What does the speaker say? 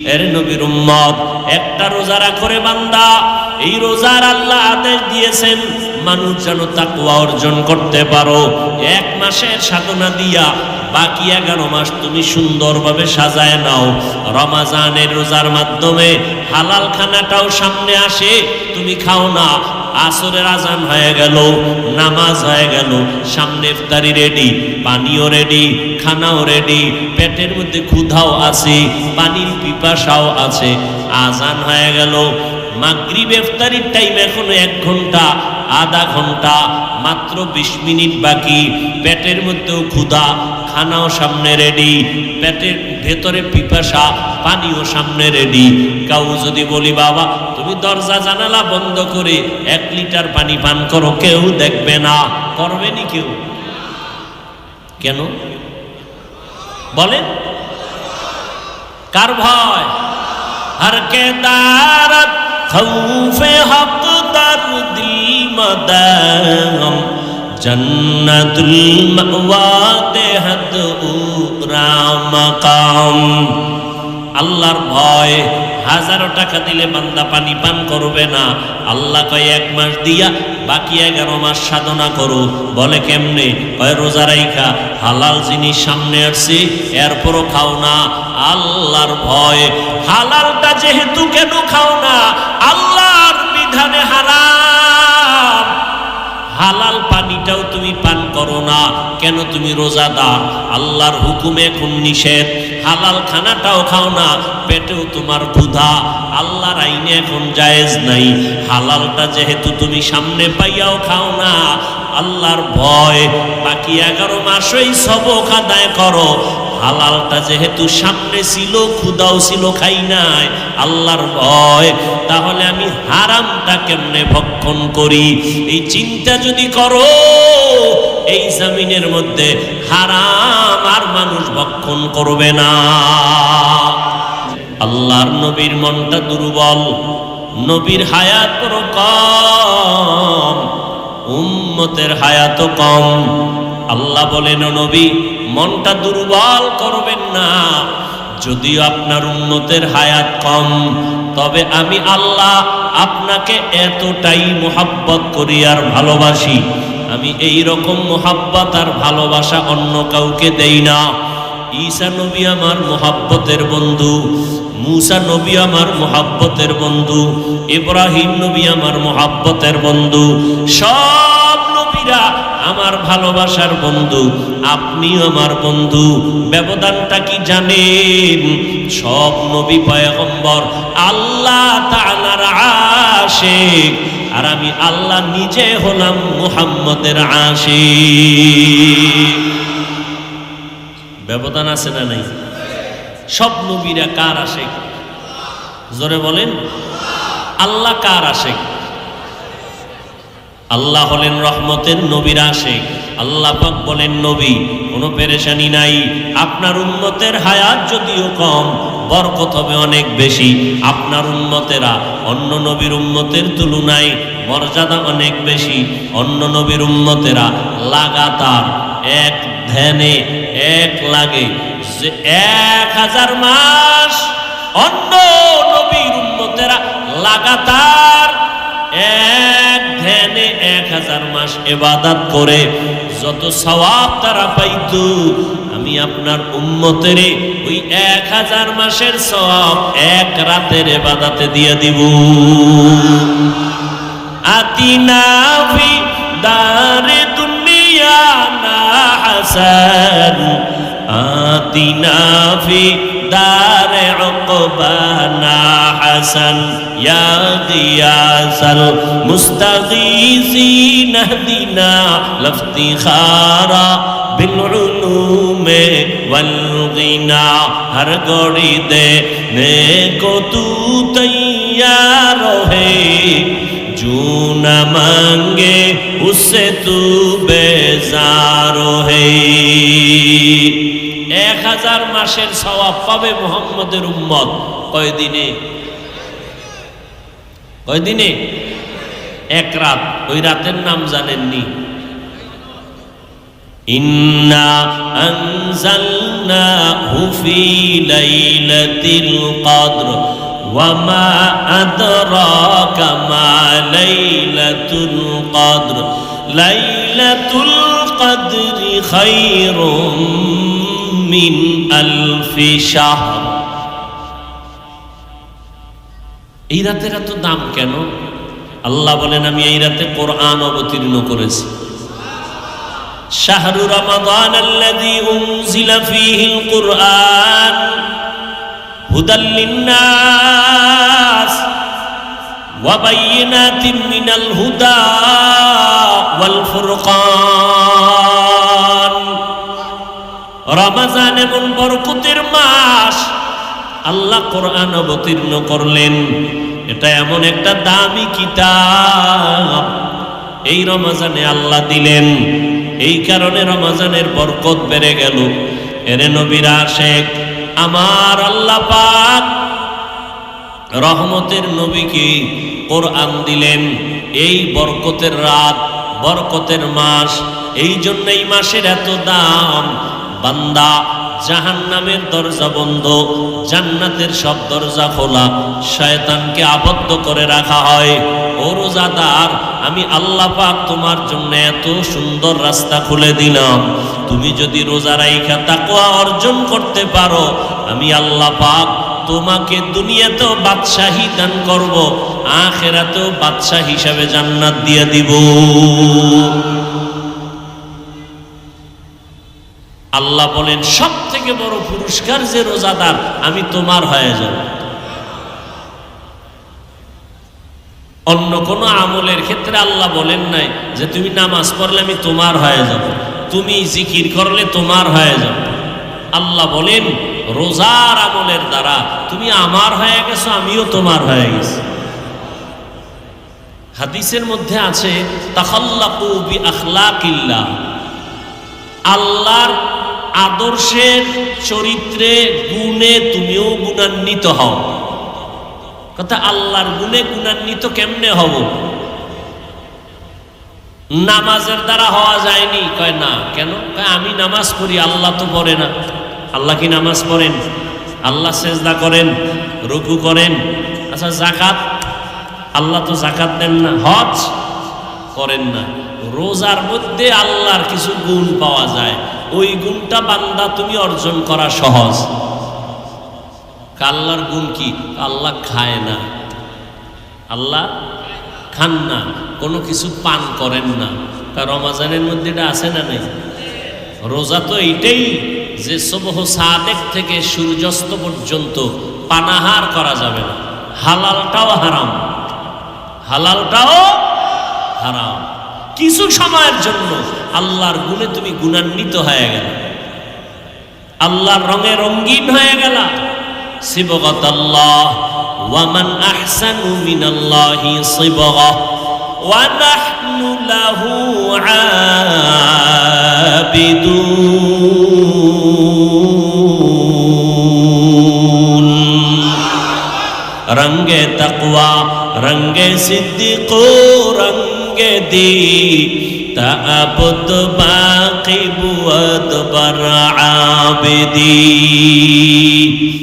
এর নবীর উম্মত, একটা রোজা রাখরে বান্দা। এই রোজার আল্লাহ আদেশ দিয়েছেন, মানুষ যেন তাকুয়া অর্জন করতে পারো। এক মাসের সাধনা দিয়া বাকি এগারো মাস তুমি সুন্দরভাবে সাজায় নাও। রমাজানের রোজার মাধ্যমে হালাল খানাটাও সামনে আসে, তুমি খাও না আসরের আজান হয়ে গেল, নামাজ হয়ে গেল, সামনে ইফতারি রেডি পানিও রেডি খানাও রেডি পেটের মধ্যে ক্ষুধাও আছে, পানির পিপাসাও আছে। আজান হয়ে গেল, মাগরিব ইফতারির টাইম এখনও এক ঘণ্টা আধা ঘণ্টা, মাত্র বিশ মিনিট বাকি। পেটের মধ্যেও ক্ষুধা, খানাও সামনে রেডি। পেটের ভেতরে পিপাসা, পানিও সামনে রেডি। কাউ যদি বলি, বাবা, তুমি দরজা জানালা বন্ধ করে এক লিটার পানি পান করো। কেউ দেখবে না। করবেনি কেউ? কেন? বলেন। কার ভয়? হর খৌফে হক দর দিল মদম জন্নতুল মাওয়াতে কাম আল্লাহর ভয়, হাজারো টাকা দিলে বান্দা পানি পান করবে না। আল্লাহ কয়, এক মাস দিয়া বাকি এগারো মাস সাধনা করো। বলে কেমনে? কয়, রোজা রাইখা, হালাল জিনিস সামনে আসছে, এরপরও খাও না। আল্লাহর ভয়, হালালটা যেহেতু কেন খাও না? আল্লাহর বিধানে হারাম। হালাল পানিটাও তুমি পান করো না। কেন তুমি রোজাদার? আল্লাহর হুকুমে এখন নিষেধ। হালাল খানাটাও খাও না, পেটেও তোমার ক্ষুধা। আল্লাহর আইনে এখন জায়েজ নাই। হালালটা যেহেতু তুমি সামনে পাইয়াও খাও না, আল্লাহর ভয়। বাকি এগারো মাসই সবক আদায় করো। হালালটা যেহেতু সামনে ছিল, ক্ষুদাও ছিল, খাই নাই, আল্লাহর ভয়, তাহলে আমি হারামটা কেমনে ভক্ষণ করি? এই চিন্তা যদি করো, এই জামিনের মধ্যে হারাম আর মানুষ ভক্ষণ করবে না। আল্লাহর নবীর মনটা দুর্বল, নবীর হায়াত কম, উম্মতের হায়াত কম। আল্লাহ বলেন নবী, মনটা দুর্বল করবেন না। যদিও আপনার উন্নতের হায়াত কম, তবে আমি আল্লাহ আপনাকে এতটাই মোহাব্বত করি আর ভালোবাসি। আমি এই রকম মোহাব্বত আর ভালোবাসা অন্য কাউকে দেই না। ঈসা নবী আমার মোহাব্বতের বন্ধু। মুসা নবী আমার মোহাব্বতের বন্ধু, ইব্রাহিম নবী আমার মোহাব্বতের বন্ধু, সব নবীরা আমার ভালোবাসার বন্ধু, আপনিও আমার বন্ধু, ব্যবধানটা কি জানেন? সব নবী পয়গম্বর আল্লাহ তাআলার আশিক, আর আমি আল্লাহ নিজে হলাম মুহাম্মদের আশিক। ব্যবধান আছে না নাই? সব নবীরা কার আশেক? জোরে বলেন, আল্লাহ কার আশেক? আল্লাহ হলেন রহমতের নবীর আশেক। আল্লাহ পাক বলেন, নবী, কোনো পেরেশানি নাই। আপনার উন্মতের হায়াত যদিও কম, বরকত হবে অনেক বেশি। আপনার উন্মতেরা অন্য নবীর উন্মতের তুলনায় মর্যাদা অনেক বেশি। অন্য নবীর উন্মতেরা লাগাতার এক ধ্যানে এক লাগে যে এক হাজার মাস অন্য নবীর উন্মতেরা লাগাতার এক ধ্যানে এক হাজার মাস এবাদাত করে, যত সওয়াব তারা পাইত, আমি আপনার উম্মতের ওই এক হাজার মাসের সব এক রাতের এবাদাতে দিয়ে দিব। আতিনা ফি দারে দুনিয়া না হাসান। وقنا في دار عقبانا حسن يا غياث المستغيثين اهدنا لافتخارا بالعلوم والغنى ہر گوڑی دے نیکو تو تیار ہے جو نہ مانگے اس سے تو بیزار ہے রোজার মাসের সওয়াব পাবে মোহাম্মদের উম্মত। কয়দিনে? কয়দিনে? এক রাত। ওই রাতের নাম জানেননি। ইন্না আনজালনাহু ফি লাইলাতিল কদর, ওয়া মা আদরাকা মা লাইলাতুল কদর। লাইলাতুল من ألف شهر এই রাতের এত দাম কেন আল্লাহ বলেন আমি এই রাতে কোরআন অবতীর্ণ করেছি শাহরু রমাদান আল্লাযী উনজিলা ফীহিল কুরআন হুদাল লিন্নাস ওয়া বাইয়িনাতিন মিনাল হুদা ওয়াল ফুরকান রমাজান এমন বরকতের মাস। আল্লাহ কোরআন অবতীর্ণ করলেন। এটা এমন একটা দামি কিতাব। এই রমাজানে আল্লাহ দিলেন। এই কারণে রমাজানের বরকত বেড়ে গেল। এরে নবীরা শেখ আমার আল্লাহ পাক রহমতের নবীকে কোরআন দিলেন। এই বরকতের রাত, বরকতের মাস, এই জন্য এই মাসের এত দাম। বান্দা জাহান নামের দরজা বন্ধ, জান্নাতের সব দরজা খোলা। শয়তানকে আবদ্ধ করে রাখা হয়। ও রোজাদার, আমি আল্লাহ পাক তোমার জন্য এত সুন্দর রাস্তা খুলে দিলাম। তুমি যদি রোজা রাইখা তাকওয়া অর্জন করতে পারো, আমি আল্লাহ পাক তোমাকে দুনিয়াতেও বাদশাহী দান করব, আখেরাতেও বাদশাহ হিসাবে জান্নাত দিয়ে দিব। আল্লাহ বলেন সব থেকে বড় পুরস্কার যে রোজাদার, আমি তোমার হয়ে যাব। অন্য কোন আমলের ক্ষেত্রে আল্লাহ বলেন নাই যে, তুমি নামাজ পড়লে আমি তোমার হয়ে যাব, তুমি জিকির করলে তোমার হয়ে যাব। আল্লাহ বলেন, রোজার আমলের দ্বারা তুমি আমার হয়ে গেছো, আমিও তোমার হয়ে গেছি। হাদিসের মধ্যে আছে, তাখাল্লাকু বি আখলাকিল্লাহ। আল্লাহর আদর্শের চরিত্রে গুণে তুমিও গুণান্বিত হও। কথা আল্লাহর গুণে গুণান্বিত কেমনে হব? নামাজের দ্বারা হওয়া যায়নি। কয় না, কেন? কয়, আমি নামাজ পড়ি, আল্লাহ তো পড়ে না। আল্লাহ কি নামাজ পড়েন? আল্লাহ সেজদা করেন, রুকু করেন। আচ্ছা জাকাত আল্লাহ তো জাকাত দেন না। হজ? করেন না। রোজার মধ্যে আল্লাহর কিছু গুণ পাওয়া যায়। ওই গুণটা বান্দা তুমি অর্জন করা সহজ। আল্লাহর গুণ কি? আল্লাহ খায় না। আল্লাহ খান না। কোনো কিছু পান করেন না। তা রমাজানের মধ্যে এটা আছে না নেই? রোজা তো এইটাই যে সবহ সাদেক থেকে সূর্যাস্ত পর্যন্ত পানাহার করা যাবে না। হালালটাও হারাম। হালালটাও হারাম। কিছু সময়ের জন্য আল্লাহর গুণে তুমি গুণান্বিত হয়ে গেল। আল্লাহর রঙে রঙ্গিন হয়ে গেল। সিবগত আল্লাহ, ওয়ামান আহসানু মিনাল্লাহি সিবগা, ওয়া নাহনু লাহু আবিদুন। রঙ্গে তকওয়া, রঙ্গে সিদ্দিক, রঙ্গে দি। বুয়দ বর আবেদি